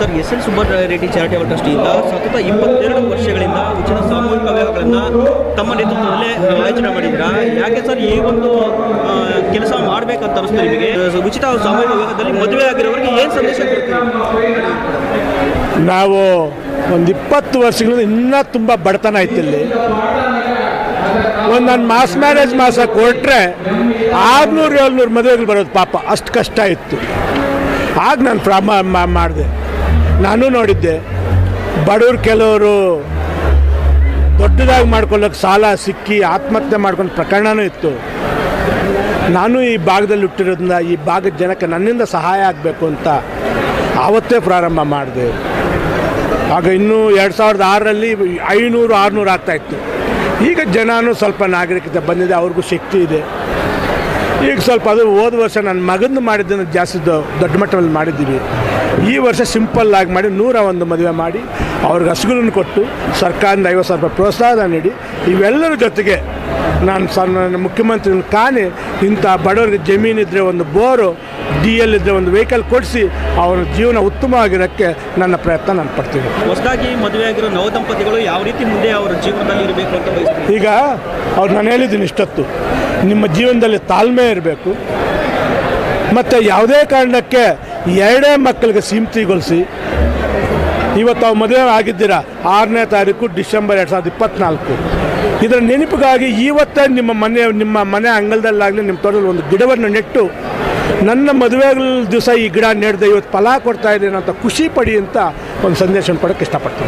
Sir, S L Subbareddy charitable ಟ್ರಸ್ಟಿಯಿಂದ ಸತತ ಇಪ್ಪತ್ತೆರಡು ವರ್ಷಗಳಿಂದ ಉಚಿತ ಸಾಮೂಹಿಕ ವಿವಾಹಗಳನ್ನು ತಮ್ಮ ನೇತೃತ್ವದಲ್ಲೇ ಆಯೋಜನೆ ಮಾಡಿದ್ರ ಯಾಕೆ ಸರ್ ಈ ಒಂದು ಕೆಲಸ ಮಾಡಬೇಕಂತ ಅನಿಸ್ತು ನಿಮಗೆ? ಉಚಿತ ಸಾಮೂಹಿಕ ವಿವಾಹದಲ್ಲಿ ಮದುವೆ ಆಗಿರೋರಿಗೆ ಏನು ಸಂದೇಶ ನಾವು ಒಂದು ಇಪ್ಪತ್ತು ವರ್ಷಗಳಿಂದ ಇನ್ನೂ ತುಂಬ ಬಡತನ ಇಲ್ಲಿ ಒಂದು ನಾನು ಮಾಸ್ ಮ್ಯಾರೇಜ್ ಮಾಸ ಕೊಟ್ಟರೆ ಆರುನೂರು ಏಳ್ನೂರು ಮದುವೆಗಳು ಬರೋದು ಪಾಪ. ಅಷ್ಟು ಕಷ್ಟ ಇತ್ತು. ಆಗ ನಾನು ಪ್ರಾಮ ಮಾಡಿದೆ. ನಾನು ನೋಡಿದ್ದೆ, ಬಡವ್ರು ಕೆಲವರು ದೊಡ್ಡದಾಗಿ ಮಾಡ್ಕೊಳ್ಳೋಕೆ ಸಾಲ ಸಿಕ್ಕಿ ಆತ್ಮಹತ್ಯೆ ಮಾಡ್ಕೊಂಡು ಪ್ರಕರಣವೂ ಇತ್ತು. ನಾನು ಈ ಭಾಗದಲ್ಲಿ ಹುಟ್ಟಿರೋದ್ರಿಂದ ಈ ಭಾಗದ ಜನಕ್ಕೆ ನನ್ನಿಂದ ಸಹಾಯ ಆಗಬೇಕು ಅಂತ ಆವತ್ತೇ ಪ್ರಾರಂಭ ಮಾಡಿದೆ. ಆಗ ಇನ್ನೂ ಎರಡು ಸಾವಿರದ ಆರರಲ್ಲಿ ಐನೂರು, ಆರುನೂರು ಆಗ್ತಾಯಿತ್ತು ಈಗ ಜನನೂ ಸ್ವಲ್ಪ ನಾಗರಿಕತೆ ಬಂದಿದೆ, ಅವ್ರಿಗೂ ಶಕ್ತಿ ಇದೆ. ಈಗ ಸ್ವಲ್ಪ ಅದು ಹೋದ ವರ್ಷ ನನ್ನ ಮಗನ ಮಾಡಿದ್ದನ್ನು ಜಾಸ್ತಿ ದೊಡ್ಡ ಮಟ್ಟದಲ್ಲಿ ಮಾಡಿದ್ದೀವಿ. ಈ ವರ್ಷ ಸಿಂಪಲ್ ಆಗಿ ಮಾಡಿ ನೂರ ಒಂದು ಮದುವೆ ಮಾಡಿ ಅವ್ರಿಗೆ ಹಸುಗಳನ್ನು ಕೊಟ್ಟು ಸರ್ಕಾರದಿಂದ ಐವತ್ತು ಸಾವಿರ ರೂಪಾಯಿ ಪ್ರೋತ್ಸಾಹ ನೀಡಿ ಇವೆಲ್ಲರ ಜೊತೆಗೆ ನಾನು ಸರ್ ನನ್ನ ಮುಖ್ಯಮಂತ್ರಿ ಕಾಣಿ ಇಂಥ ಬಡವರಿಗೆ ಜಮೀನಿದ್ದರೆ ಒಂದು ಬೋರು ಡಿ ಎಲ್ ಇದ್ದರೆ ಒಂದು ವೆಹಿಕಲ್ ಕೊಡಿಸಿ ಅವರ ಜೀವನ ಉತ್ತಮ ಆಗಿರೋಕ್ಕೆ ನನ್ನ ಪ್ರಯತ್ನ ನಾನು ಪಡ್ತೀನಿ. ಹೊಸದಾಗಿ ಮದುವೆ ಆಗಿರೋ ನವದಂಪತಿಗಳು ಯಾವ ರೀತಿ ಮುಂದೆ ಅವರ ಜೀವನದಲ್ಲಿ ಇರಬೇಕು ಅಂತ ಈಗ ಅವ್ರು ನಾನು ಹೇಳಿದ್ದೀನಿ ಇಷ್ಟೊತ್ತು. ನಿಮ್ಮ ಜೀವನದಲ್ಲಿ ತಾಳ್ಮೆ ಇರಬೇಕು. ಮತ್ತು ಯಾವುದೇ ಕಾರಣಕ್ಕೆ ಎರಡೇ ಮಕ್ಕಳಿಗೆ ಸೀಮಿತಿಗೊಳಿಸಿ ಇವತ್ತು ಅವು ಮದುವೆ ಆಗಿದ್ದೀರಾ? ಆರನೇ ತಾರೀಕು ಡಿಸೆಂಬರ್ ಎರಡು ಸಾವಿರದ ಇಪ್ಪತ್ನಾಲ್ಕು. ಇದರ ನೆನಪಿಗಾಗಿ ಇವತ್ತೇ ನಿಮ್ಮ ಮನೆ ನಿಮ್ಮ ಮನೆ ಅಂಗಳದಲ್ಲಾಗಲಿ ನಿಮ್ಮ ತೋಟದಲ್ಲಿ ಒಂದು ಗಿಡವನ್ನು ನೆಟ್ಟು, ನನ್ನ ಮದುವೆಗಳ ದಿವಸ ಈ ಗಿಡ ನೆಡ್ದೆ ಇವತ್ತು ಫಲ ಕೊಡ್ತಾ ಇದ್ದೀನಿ ಅಂತ ಖುಷಿ ಪಡಿ ಅಂತ ಒಂದು ಸಂದೇಶವನ್ನು ಕೊಡೋಕ್ಕೆ ಇಷ್ಟಪಡ್ತೀನಿ.